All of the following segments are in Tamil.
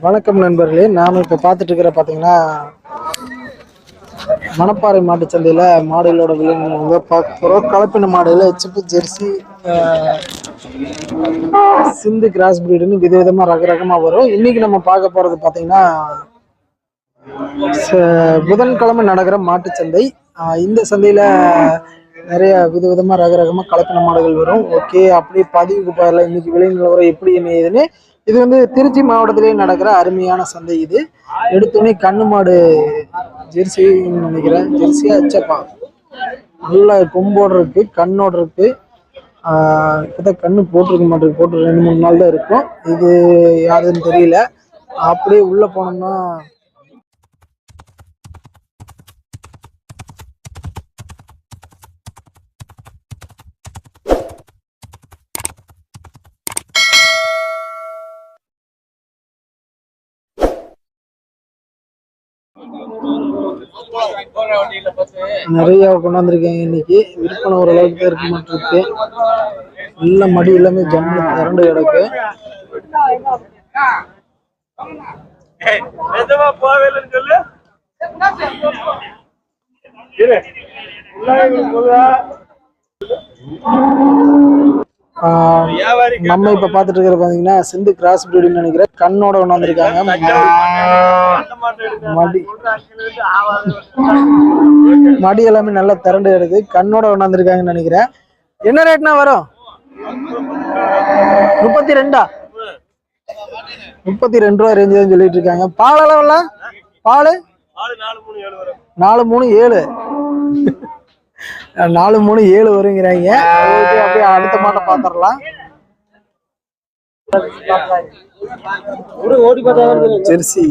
வணக்கம் நண்பர்களே. நாம் இப்போ பார்த்துட்டு இருக்கிற பார்த்தீங்கன்னா மணப்பாறை மாட்டுச்சந்தையில் மாடுகளோட விலை பார்க்க போகிறோம் கலப்பின மாடுகள் சிப்பு ஜெர்சி சிந்து கிராஸ் பிரீடுன்னு விதவிதமாக ரக ரகமாக வரும். இன்னைக்கு நம்ம பார்க்க போகிறது பார்த்தீங்கன்னா ச- புதன்கிழமை நடக்கிற மாட்டுச்சந்தை இந்த சந்தையில் நிறைய விதவிதமாக ரக ரகமாக கலப்பின மாடுகள் வரும். ஓகே அப்படியே பதிவுக்கு போயிடலாம் இன்னைக்கு விலை நிலவரம் எப்படி என்ன ஏதுன்னு. இது வந்து திருச்சி மாவட்டத்திலேயே நடக்கிற அருமையான சந்தை இது. எடுத்தோடனே கண்ணு மாடு ஜெர்சின்னு நினைக்கிறேன். ஜெர்சி அச்சப்பா நல்ல கொம்போடு இருக்கு கண்ணோட இருக்கு. ஆஹ் கண்ணு போட்டிருக்க மாட்டேங்குது. போட்டு ரெண்டு மூணு நாள் தான் இருக்கும். இது யாருன்னு தெரியல. அப்படியே உள்ள போனோம்னா நிறைய கொண்டாந்துருக்காங்க இன்னைக்கு. விற்பனை ஓரளவுக்கு இருக்க மாட்டிருக்கு. நல்ல மடி எல்லாமே ஜம்மு திரண்டு கிடக்கு. நிஜமா சொல்லு. நம்ம இப்ப பாத்துட்டு இருக்கிற பாத்தீங்கன்னா சிந்து கிராஸ் பிரீடுன்னு நினைக்கிறேன். கண்ணோட மாட்டை எடுக்க மடி. மடி எல்லாமே நல்லா திரண்டு கிடக்கு. கண்ணோட கொண்டாந்துருக்காங்கன்னு நினைக்கிறேன். என்ன ரேட்னா வரும்? முப்பத்தி ரெண்டா முப்பத்தி ரெண்டு ரூபா ரேஞ்சு சொல்லிட்டு இருக்காங்க. பால்? அளவெல்லாம் பால் நாலு மூணு ஏழு. நாலு மூணு ஏழு வருங்கிறாங்க. அப்படியே அடுத்த மாட்டை பாத்திரலாம் ஜெர்சி.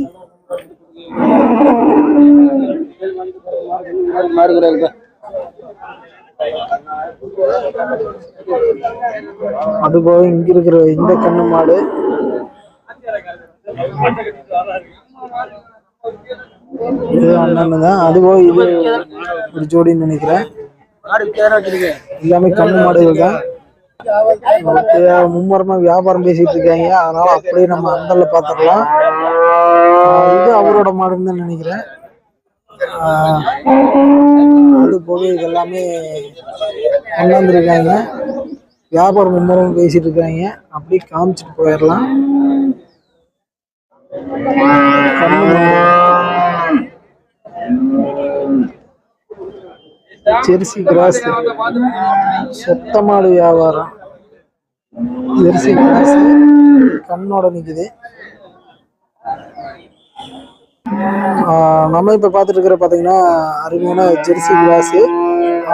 அது போக இங்க இருக்கிற இந்த கண்ணு மாடு. இது அண்ணன் தான் அது போக இது ஒரு ஜோடின்னு நினைக்கிறேன். எல்லாமே கண்ணு மாடுகள் தான். மும்முரமா வியாபாரம் பேசிட்டு இருக்காங்க. அதனால அப்படியே நம்ம அந்தல பாத்துக்கலாம். இது அவரோட மாடுன்னு தான் நினைக்கிறேன். ஆஹ் அது போக இது எல்லாமே கொண்டாந்துருக்காங்க வியாபாரம் மும்முரம் பேசிட்டு இருக்காங்க. அப்படியே காமிச்சிட்டு போயிடலாம் கண்ணு மாடு. Jersey cross. சொத்த மாடு வியாபாரம். Jersey cross. கண்ணோட நிக்குது. நம்ம இப்ப பார்த்துட்டு இருக்கிற பாத்தீங்கன்னா அருமையான ஜெர்சி கிராஸ்.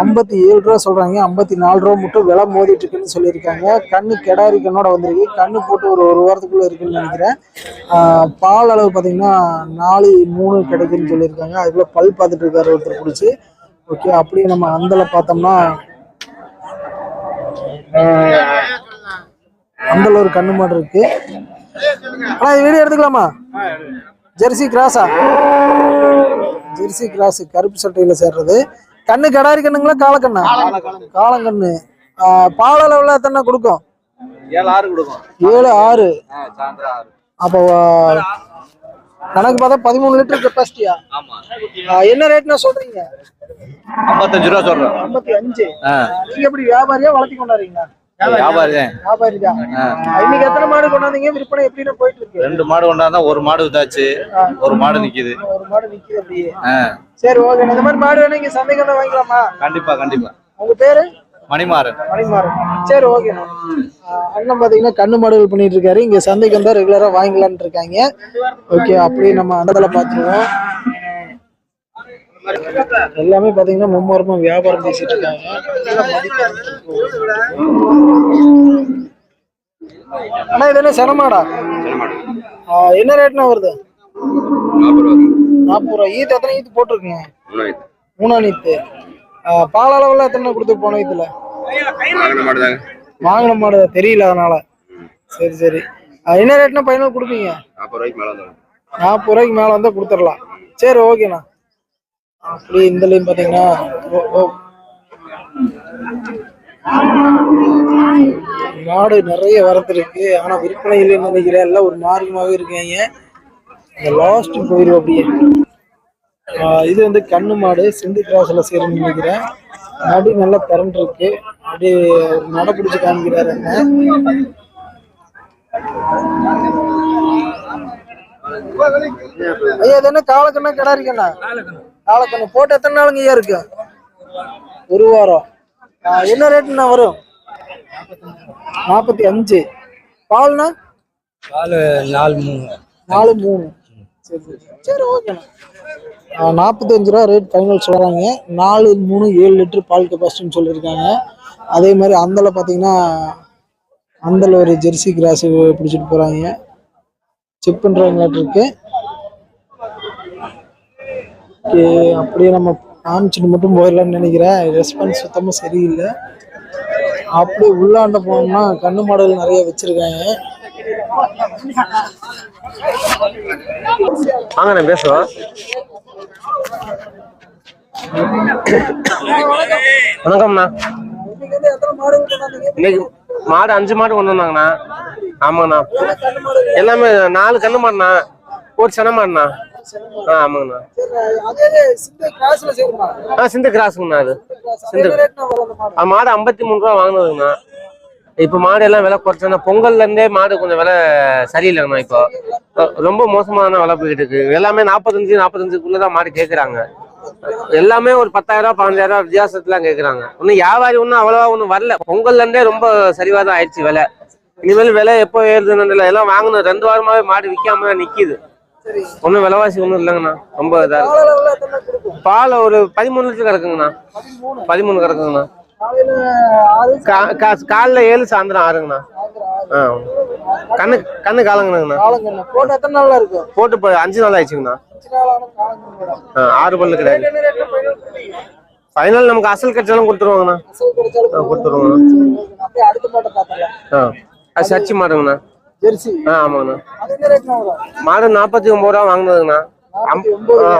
ஐம்பத்தி ஏழு ரூபா சொல்றாங்க. ஐம்பத்தி நாலு ரூபா மட்டும் விலை மோதிட்டு இருக்குன்னு சொல்லியிருக்காங்க. கண்ணு கெடாரி கண்ணோட வந்திருக்கு. கண்ணு போட்டு ஒரு ஒரு வாரத்துக்குள்ள இருக்குன்னு நினைக்கிறேன். பால் அளவு பாத்தீங்கன்னா நாலு மூணு கிடைக்குன்னு சொல்லியிருக்காங்க. அதுக்குள்ள பல் பார்த்துட்டு இருக்காரு ஒருத்தர் பிடிச்சி. ஓகே அப்படியே நம்ம அந்தல பார்த்தோம்னா அந்தல ஒரு கண்ணு மாடு இருக்கு. ஆனா இது வீடியோ எடுத்துக்கலாமா? ஜெர்சி கிராஸா? ஜெர்சி கிராஸ் கருப்பு சட்டையில சேர்றது. கண்ணு கடாரி கண்ணுங்களா காலக்கண்ணா ஆஹ் பால் அளவுல எத்தனை கொடுக்கும்? ஏழு ஆறு கொடுக்கும். ஏழு ஆறு. அப்போ கணக்கு பார்த்தா பதிமூணு லிட்டர் கெப்பாசிட்டியா ஆமா. என்ன ரேட்னா சொல்றீங்க? ஐம்பத்தஞ்சு ரூபா சொல்றேன். ஐம்பத்தி அஞ்சு. நீங்க எப்படி வியாபாரியா வளர்த்தி கொண்டாடுறீங்களா? வியாபாரி தான். வியாபாரி தான். இன்னைக்கு எத்தனை மாடு கொண்டாந்தீங்க? விற்பனை எப்படின்னு போயிட்டு இருக்கு ரெண்டு மாடு கொண்டாந்தா ஒரு மாடு வித்தாச்சு. ஒரு மாடு நிக்குது. ஒரு மாடு நிக்குது அப்படியே. ஆ, சரி ஓகே இந்த மாதிரி மாடு வேணும் இங்க சந்தைக்கு வாங்கிக்கலாமா? கண்டிப்பா கண்டிப்பா. உங்க பேரு? மணிமாறன். மணிமாறன். சரி ஓகே அண்ணன் பாத்தீங்கன்னா கண்ணு மாடுகள் பண்ணிட்டு இருக்காரு. இங்க சந்தைக்கு வந்தா ரெகுலரா வாங்கிக்கலாம்னு இருக்காங்க. ஓகே அப்படியே நம்ம அண்டத்துல பாத்துருவோம். எல்லாமே பாத்தீங்கன்னா மும்மரமா வியாபாரம் பேசிட்டு இருக்காங்க. அண்ணா இது என்ன செனமாடா என்ன ரேட்னா வருது? நாற்பது ரூபா. ஈத்து எத்தனை ஈத்து போட்டிருக்கீங்க? மூணா நீத்து பால் அளவுல எத்தனை கொடுத்து போன ஈத்துல வாங்கின மாடு தெரியல அதனால. சரி சரி. என்ன ரேட்னா பையனுக்கு கொடுப்பீங்க? நாற்பது ரூபாய்க்கு மேல வந்தா கொடுத்துடலாம். சரி ஓகேண்ணா அப்படி இந்த லைன் பாத்தீங்கன்னா. மாடு நிறைய வரத்திருக்கு ஆனா விற்பனை இல்லைன்னு நினைக்கிறேன். எல்லாம் ஒரு மார்க்கமாவே இருக்காங்க. இந்த லாஸ்ட் போயிடும் அப்படியே. இது வந்து கண்ணு மாடு சிந்து கிராஸ்ல சேரும்னு நினைக்கிறேன். நடு நல்லா திரண்டு இருக்கு. அப்படியே ஒரு நடை பிடிச்சு காமிக்கிறாரு என்ன. ஐயா இது என்ன காலக்கண்ணா கிடாரிக்கண்ணா? காலக்கண்ணு. போட்டு எத்தனை நாளுங்க ஐயா இருக்கு? ஒரு வாரம். என்ன ரேட்டுண்ணா வரும்? நாற்பத்தி அஞ்சு. பால்னா? பால் நாலு மூணு. நாலு மூணு. சரி ஓகே ஓகேண்ணா நாற்பத்தஞ்சு ரூபா ரேட் ஃபைனல் சொல்கிறாங்க நாலு மூணு ஏழு லிட்டர் பால் கெப்பாசிட்டின்னு சொல்லியிருக்காங்க. அதே மாதிரி அந்தல பார்த்தீங்கன்னா அந்தல ஒரு ஜெர்சி கிராஸ் பிடிச்சிட்டு போகிறாங்க செக் பண்ணுறவங்களாட்டு இருக்கு. ஓகே அப்படியே நம்ம காமிச்சிட்டு மட்டும் போயிடலாம்னு நினைக்கிறேன். ரெஸ்பான்ஸ் சுத்தமாக சரியில்லை. அப்படியே உள்ளாண்ட போனோம்னா கண்ணு மாடல் நிறைய வச்சுருக்காங்க. வாங்க நான் பேசுவோம் வணக்கம்ண்ணா இன்னைக்கு மாடு அஞ்சு மாடு கொண்டு வந்தாங்கண்ணா. ஆமாங்கண்ணா. எல்லாமே நாலு கண்ணு மாடுண்ணா. ஒரு சென மாடுண்ணா. ஆ ஆமாங்கண்ணா. சிந்த ஆ சிந்து கிராஸுங்கண்ணா அது. ஆ, மாடு ஐம்பத்தி மூணு ரூபா வாங்கினதுங்கண்ணா. இப்போ மாடு எல்லாம் விலை குறைச்சா பொங்கல்ல இருந்தே மாடு கொஞ்சம் விலை சரியில்லைங்கண்ணா இப்போ. ரொம்ப மோசமான விலை போயிட்டு இருக்கு. எல்லாமே நாற்பத்தஞ்சு நாற்பத்தஞ்சுக்குள்ள தான் மாடு கேட்குறாங்க எல்லாமே ஒரு பத்தாயிரம் பதினஞ்சாயிரம் ரூபா வித்தியாசத்துல கேட்குறாங்க ஒன்றும் வியாபாரி ஒன்றும் அவ்வளோவா ஒன்றும் வரல. பொங்கல்ல இருந்தே ரொம்ப சரிவா தான் ஆயிடுச்சு விலை. இனிமேல் விலை எப்போ ஏறுதுன்னு இல்லை எல்லாம் வாங்கணும் ரெண்டு வாரமாவே மாடு விற்காம தான் நிக்குது. சரி. ஒன்றும் விலைவாசி ஒன்றும் இல்லைங்கண்ணா. ரொம்ப இதாக பால் ஒரு பதிமூணு லிட்டர் கிடக்குங்கண்ணா பதிமூணு. கிடக்குங்கண்ணா காலைல ஏழு சாயந்தரம் ஆறுங்கண்ணா. கண்ணு கண்ணு காலங்கண்ணா. போட்டு எத்தனை நாள்ல இருக்கும் போட்டு இப்போ அஞ்சு நாள் ஆயிடுச்சுங்கண்ணா. ஆறு பல்லு கிடையாது. ஃபைனல் நமக்கு அசல் கொடுத்துருவாங்கண்ணா. கிடைச்சாலும் பார்த்துக்கலாம். ஆ அது சர்ச்சி மாடுங்கண்ணா. ஆ ஆமாங்கண்ணா. மாடு நாற்பத்தி ஒம்பது ரூபா வாங்கினதுங்கண்ணா.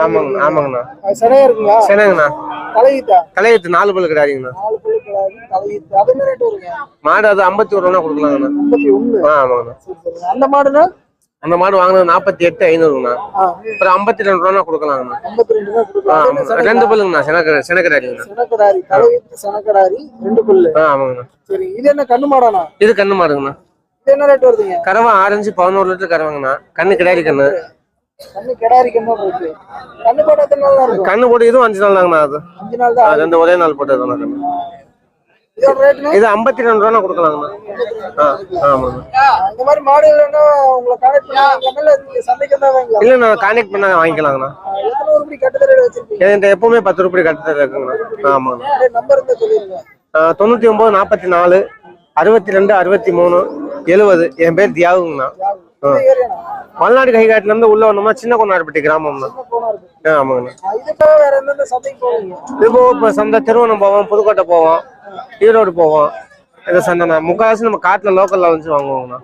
ஆமாங்க ஆமாங்கண்ணா இருக்குங்களா? தலையீத்தா தலையத்து நாலு பல்லு கிடையாதுங்கண்ணா. நாலு புள்ளி கிடாது தலையீத்து அது என்ன ரேட் வருங்க? மாடு அது ஐம்பத்தி ஒரு ரூபா கொடுக்கலாங்கண்ணா. ஐம்பத்தி ஆமாங்கண்ணா. அந்த மாடுனா? அந்த மாடு வாங்கினது நாற்பத்தி எட்டு ஐநூறுங்கண்ணா. அப்புறம் ஐம்பத்தி ரெண்டு ரூபா கொடுக்கலாங்கண்ணா. ரெண்டு பல்லுங்கண்ணா. செனக்க செனக்கடாரிங்கண்ணா. சனக்கடாரி. தலையீத்து சனக்கடாரி ரெண்டு புல்லு. ஆமாங்கண்ணா. சரி இது என்ன கண்ணு மாடானா இது கண்ணு மாடுங்கண்ணா. இது என்ன ரேட் வருதுங்க? கறவை ஆரஞ்சு பதினோரு லிட்டர் கறவைங்கண்ணா. கண்ணு கிடாரி கண்ணு. கண்ணு போட்ட இதுவும் அஞ்சு நாள் தாங்கண்ணா அது. ஆகுது. ரெண்டு ஒரே நாள் போட்டதுண்ணா கண்ணு. இது ஐம்பத்தி ரெண்டு ரூபா கொடுக்கலாங்கண்ணா. ஆ ஆமாங்கண்ணா இந்த மாதிரி உங்களை கான்டாக்ட் பண்ணாங்கல்ல நீங்க சந்தைக்கு தான் வாங்கலாம் இல்லை நான் கான்டாக்ட் பண்ணா வாங்கிக்கலாங்கண்ணா. எத்தனை வச்சிருக்கீங்க? என்கிட்ட எப்பவுமே பத்து ரூபாய் கட்டுத்தர இருக்குங்கண்ணா. ஆமாங்கண்ணா. நம்பர் இருந்தா சொல்லிருங்க. ஆ, தொண்ணூத்தி ஒன்பது நாற்பத்தி நாலு அறுபத்தி ரெண்டு அறுபத்தி மூணு எழுபது என் பேர் தியாகுங்கண்ணா. மல்நாடு கைகாட்டுல இருந்து உள்ள வந்தோம்னா சின்ன போனா இருக்கு ஆ, ஆமாங்கண்ணா. இது போக இப்போ சந்தை திருவண்ணம் போவோம் புதுக்கோட்டை போவோம் ஈரோடு போவோம். இந்த சந்தைண்ணா முக்கால்வாசி நம்ம காட்டில் லோக்கல்ல வந்து வாங்குவோங்கண்ணா.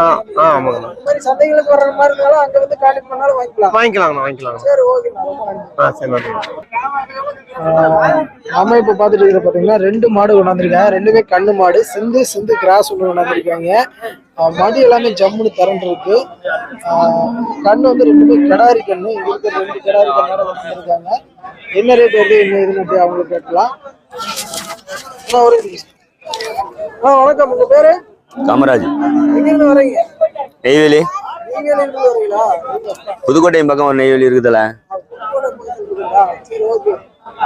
ஆ ஆ ஆமாங்கண்ணா. சந்தைகளுக்கு வர்ற மாதிரி இருந்தாலும் அங்க வந்து கான்டாக்ட் பண்ணாலும் வாங்கிக்கலாம். வாங்கிக்கலாங்கண்ணா வாங்கிக்கலாங்கண்ணா. சரி ஓகேண்ணா நன்றி ஆ சரி நம்ம இப்ப பாத்துட்டு இருக்கிற பாத்தீங்கன்னா ரெண்டு மாடு கொண்டாந்துருக்காங்க. ரெண்டுமே கண்ணு மாடு சிந்து சிந்து கிராஸ் ஒன்று கொண்டாந்துருக்காங்க. மடி எல்லாமே ஜம்முன்னு திரண்டு இருக்கு கண்ணு வந்து ரெண்டுமே கிடாரி கண்ணு. இங்க இருக்க ரெண்டு கிடாரி கண்ணோட கொண்டாந்துருக்காங்க என்ன ரேட் வருது என்ன இதுன்னு அவங்களுக்கு கேட்கலாம். ஒரு வணக்கம். உங்க பேரு? காமராஜ் வரீங்க நெய்வேலி. நீங்க இருந்து வரீங்களா புதுக்கோட்டை பக்கம் ஒரு நெய்வேலி இருக்குதுல்ல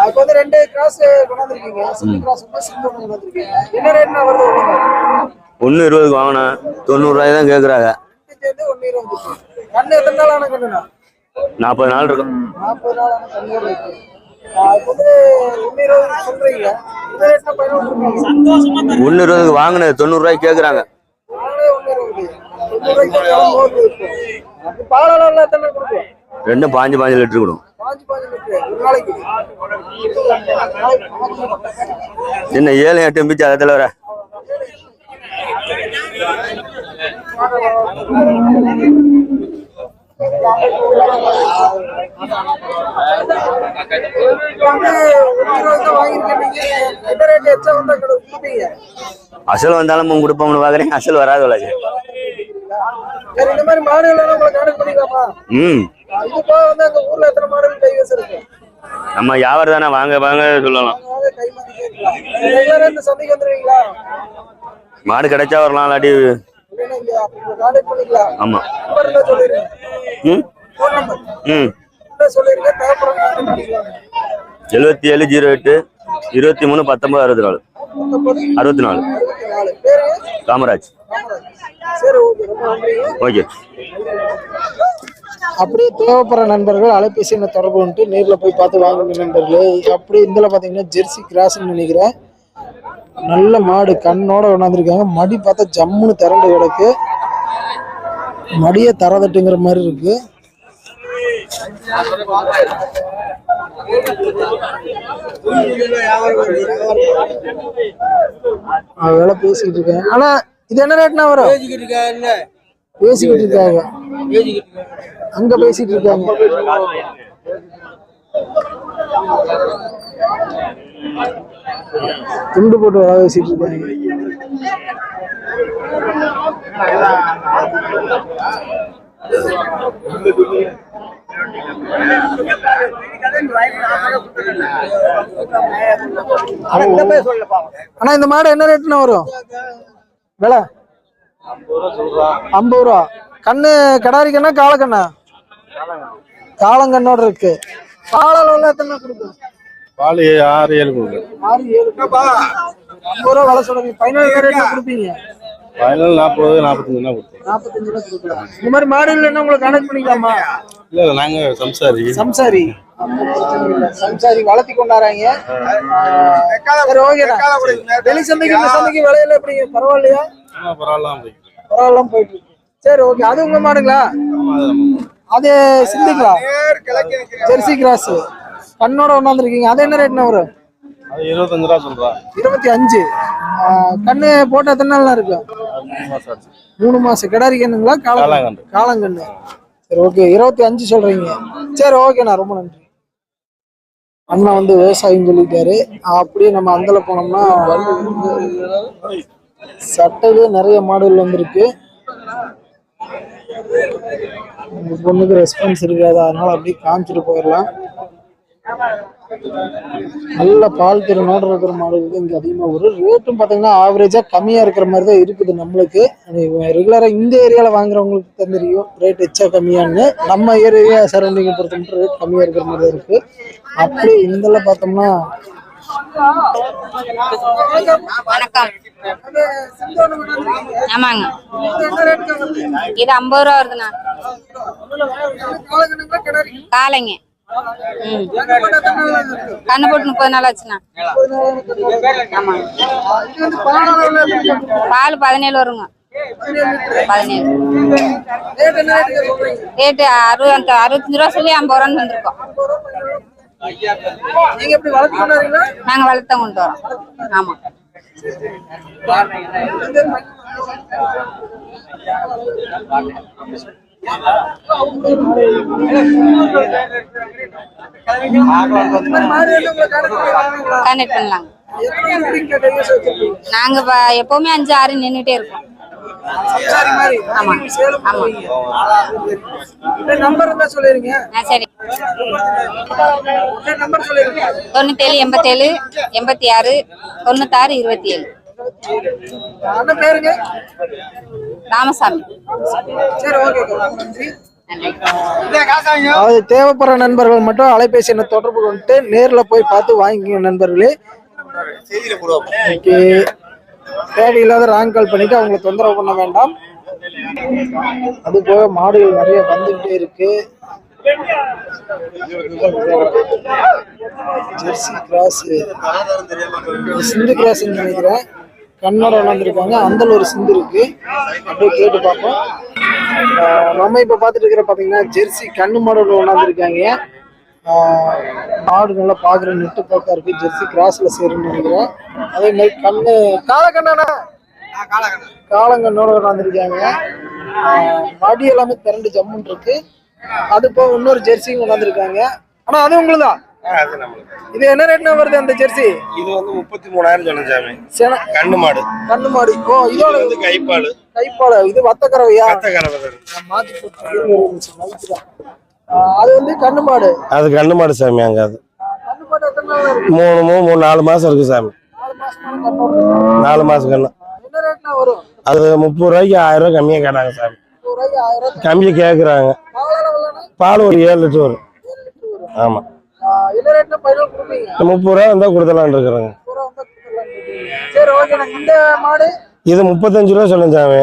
இப்போ வந்து ரெண்டு கிராஸ் கொண்டாந்துருக்கீங்க. ஒன்று கொண்டாந்துருக்கீங்க? என்ன ரேட்னா வருது ஒண்ணு? ஒன்று இருபதுக்கு வாங்கினா தொண்ணூறுரூவாய் தான் கேட்குறாங்க கண்ணு எத்தனை நாள் கண்ணுண்ணா? நாற்பது நாள் இருக்கும். நாற்பது நாள் கண்ணு இருக்கு இருபதுக்கு வாங்கினது தொண்ணூறுரூவாய்க்கு கேட்குறாங்க ரெண்டும் பாஞ்சு பாஞ்சு லிட்டர் கொடுக்கும். லிட்டரு என்ன ஏழு எட்டு பிச்சு அதை தலைவர அசல் வந்தாலும் கொடுப்போம்னு பாக்குறேன் அசல் வராது பண்ணிக்கலாமா? ம். நம்ம வியாபாரம் தானே? வாங்க வாங்க சொல்லலாம். மாடு கிடைச்சா வரலாம் இல்லாட்டி அப்படி ஆமா. எழுபத்தி ஏழு ஜீரோ எட்டு இருபத்தி மூணு பத்தொன்பது அறுபத்தி நாலு. அறுபத்தி நாலு. காமராஜ். சரி ஓகே. அப்படியே தேவைப்படுற நண்பர்கள் அலைபேசி தொடர்பு வந்துட்டு நேரில் போய் பார்த்து வாங்குங்க நண்பர்களே. அப்படியே இதில் பார்த்தீங்கன்னா ஜெர்சி கிராஸ்ன்னு நினைக்கிறேன். நல்ல மாடு கண்ணோட கொண்டாந்துருக்காங்க மடி பார்த்தா ஜம்முன்னு திரண்டு கிடக்கு. மடியே தரதட்டுங்கிற மாதிரி இருக்கு. வேலை பேசிக்கிட்டு இருக்கேன். ஆனா இது என்ன ரேட்னா வரும்? பேசிக்கிட்டு இருக்காங்க. அங்க பேசிட்டு இருக்காங்க. துண்டு போட்டு வேலை பேசிட்டு இருக்காங்க ஆனா இந்த மாடு என்ன ரேட்னா வரும்? விலை? ஐம்பது ரூபா. கண்ணு கடாரி கண்ணா காளக்கண்ணா காளங்கண்ணோட இருக்கு. காலால் எத்தனை கொடுக்கும் பால் ஆறு ஏழு கொடுக்குறேன் ஆறு ஏழு. ஐம்பது ரூபா விலை சொல்லுங்க பதினேழு ரேட்ல கொடுப்பீங்க? ஃபைனல் நாற்பது நாற்பத்தஞ்சு தான் கொடுத்தேன் நாற்பத்தஞ்சு ரூபா இந்த மாதிரி மாடுகள் என்ன உங்களை கனெக்ட் பண்ணிக்கலாமா? இல்லை இல்லை நாங்கள் சம்சாரி. சம்சாரி. சம்சாரி வளர்த்தி கொண்டாடுறாங்க. சரி ஓகேண்ணா வெளி சந்தைக்கு இந்த சந்தைக்கு விலையில எப்படிங்க பரவாயில்லையா? ஆ, பரவாயில்ல போய் பரவாயில்லாம போயிட்டு இருக்கு. சரி ஓகே அது உங்க மாடுங்களா? அது சிந்திங்களா? Jersey cross. கண்ணோட கொண்டாந்துருக்கீங்க அது என்ன ரேட்னா வரும் இருபத்தஞ்சு ரூபா சொல்றா. இருபத்தி அஞ்சு கண்ணு போட்ட எத்தனை நாள்லாம் இருக்கு? மூணு மாசம் கிடாரி கண்ணுங்களா? காளாங்கன்று. காலங்கண்ணு சரி ஓகே இருபத்தி அஞ்சு சொல்றீங்க. சரி ஓகேண்ணா ரொம்ப நன்றி. அண்ணா வந்து விவசாயம் சொல்லிட்டாரு. அப்படியே நம்ம அந்தல போனோம்னா சட்டையிலே நிறைய மாடுகள் வந்திருக்கு. பொண்ணுக்கு ரெஸ்பான்ஸ் இருக்காது. அதனால அப்படியே காமிச்சிட்டு போயிடலாம். நல்ல பால் திறனோட இருக்கிற மாடுகளுக்கு இங்க அதிகமா வரும் ரேட்டும் பாத்தீங்கன்னா ஆவரேஜா கம்மியா இருக்கிற மாதிரி தான் இருக்குது நம்மளுக்கு. ரெகுலரா இந்த ஏரியால வாங்குறவங்களுக்கு தான் தெரியும். ரேட் எச்சா கம்மியான்னு. நம்ம ஏரியா சரௌண்டிங் பொறுத்த மட்டும் ரேட் கம்மியா இருக்கிற மாதிரி தான் இருக்கு. அப்படி இந்தல பார்த்தோம்னா வணக்கம். ஆமாங்க. இது ஐம்பது ரூபா வருதுண்ணா. காலைங்க. கண்ணு போட்டு முப்பது நாள் ஆச்சுண்ணா. ஆமாங்க பால் பதினேழு வருங்க. பதினேழு. ரேட்டு அறுபது அறுபத்தஞ்சு ரூபா சொல்லி ஐம்பது ரூபான்னு வந்திருக்கோம் நீங்க வளர்த்து கொண்டு வரோம். ஆமாம் கனெக்ட் பண்ணலாங்க. நாங்க எப்பவுமே அஞ்சு ஆறு நின்னுட்டே இருக்கோம் தொண்ணூத்தேழு எண்பத்தேழு எண்பத்தி ஆறு தொண்ணூத்தாறு இருபத்தி ஏழு அண்ணன் பேருங்க? ராமசாமி. சரி ஓகே அது தேவைப்படுற நண்பர்கள் மட்டும் அலைபேசி எண்ணை தொடர்பு கொண்டு நேர்ல போய் பார்த்து வாங்கிக்கோங்க நண்பர்களே. ஓகே தேவையில்லாத ராங் கால் பண்ணிட்டு அவங்களை தொந்தரவு பண்ண வேண்டாம். அது போக மாடுகள் நிறைய வந்துகிட்டே இருக்கு. Jersey cross. சிந்து கிராஸ் நினைக்கிறேன். கண்ணோட வந்திருக்காங்க அந்தல ஒரு சிந்து இருக்கு. அப்படியே கேட்டு பார்ப்போம். நம்ம இப்ப பாத்துட்டு இருக்கிற பாத்தீங்கன்னா ஜெர்சி கண்ணு மாடல் கொண்டாந்துருக்காங்க மாடு நல்லா பாக்குற நெட்டு போக்கா இருக்கு. ஜெர்சி கிராஸ்ல சேருன்னு நினைக்கிறேன். அதே மாதிரி கண்ணு காலக்கண்ணாண்ணா? காலங்கண்ணோட கொண்டாந்துருக்காங்க மடி எல்லாமே திரண்டு ஜம்முன் இருக்கு. அது போக இன்னொரு ஜெர்சியும் கொண்டாந்துருக்காங்க ஆனா அது உங்களுதா? அது நம்மளுக்கு. இது என்ன ரேட்னா வருது அந்த ஜெர்சி இது வந்து முப்பத்தி மூணாயிரம் சொன்ன சாமி. சென கண்ணு மாடு. கண்ணு மாடி. ஓ இது இதோட வந்து கைப்பால். கைப்பாடு இது வத்த கறவையா மாத்தி போட்டு. ஆ, அது வந்து கண்ணு மாடு. அது கண்ணு மாடு சாமி அங்க அது. மூணு மூணு மூணு நாலு மாசம் இருக்கு சாமி. நாலு மாசம் கண்ணு அது முப்பது ரூபாய்க்கு ஆயிரம் ரூபாய் கம்மியா கேட்டாங்க சாமி. கம்மியா கேக்குறாங்க. பால் ஒரு ஏழு லிட்டர் வரும். ஆமா. முப்பது ரூபா வந்தா இருக்கிறாங்க. மாடு இது முப்பத்தஞ்சு ரூபா சாமி.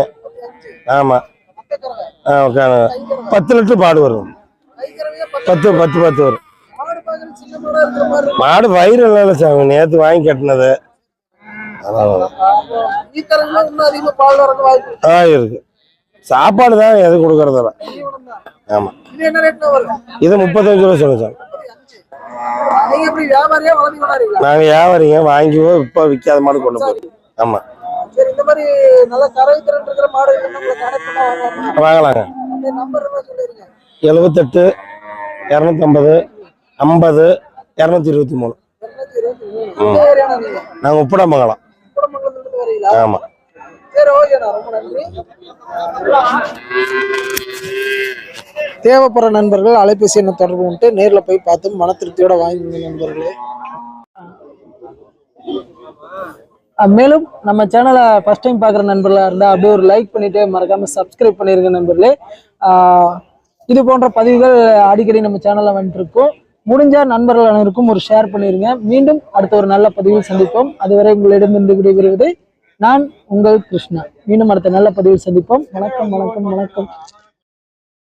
ஆமா. ஆ, உட்காருங்க. பத்து லிட்டர் பாடு வரும். பத்து பத்து பத்து வரும். மாடு வயிறு இல்லை சாமி. நேத்து வாங்கி கட்டினது. ஆ இருக்கு. சாப்பாடு தான் எது கொடுக்கறதில்ல தீவனம் தான். ஆமா. இது என்ன ரேட்னா வரும் இது முப்பத்தஞ்சு ரூபா சொல்லுங்க சாமி. நீங்க வியாபாரிங்க வாங்கிவோ இப்போ விற்காத மாடு கொண்டு போறோம். ஆமா. மாதிரி வாங்கலாங்க. எழுபத்தெட்டு இரநூத்தம்பது ஐம்பது இரநூத்தி இருபத்தி மூணு நீங்க? உப்படமங்கலம். ஆமா. சரி ஓகேண்ணா. ரொம்ப நன்றி. தேவைப்படுற நண்பர்கள் அலைபேசி எண்ணை தொடர்பு கொண்டு நேரில் போய் பார்த்து மன திருப்தியோட வாங்கிங்க நண்பர்களே. மேலும் நம்ம சேனலை ஃபர்ஸ்ட் டைம் பார்க்குற நண்பர்களாக இருந்தால் அப்படியே ஒரு லைக் பண்ணிவிட்டு மறக்காமல் சப்ஸ்கிரைப் பண்ணிருங்க நண்பர்களே. ஆஹ் இது போன்ற பதிவுகள் அடிக்கடி நம்ம சேனலில் வந்துட்டுருக்கோம் இருக்கோம் நண்பர்கள் அனைவருக்கும் ஒரு ஷேர் பண்ணிருங்க. மீண்டும் அடுத்த ஒரு நல்ல பதிவில் சந்திப்போம். அதுவரை உங்களிடமிருந்து விடைபெறுவது நான் உங்கள் கிருஷ்ணா. மீண்டும் அடுத்த நல்ல பதிவில் சந்திப்போம். வணக்கம் வணக்கம் வணக்கம்.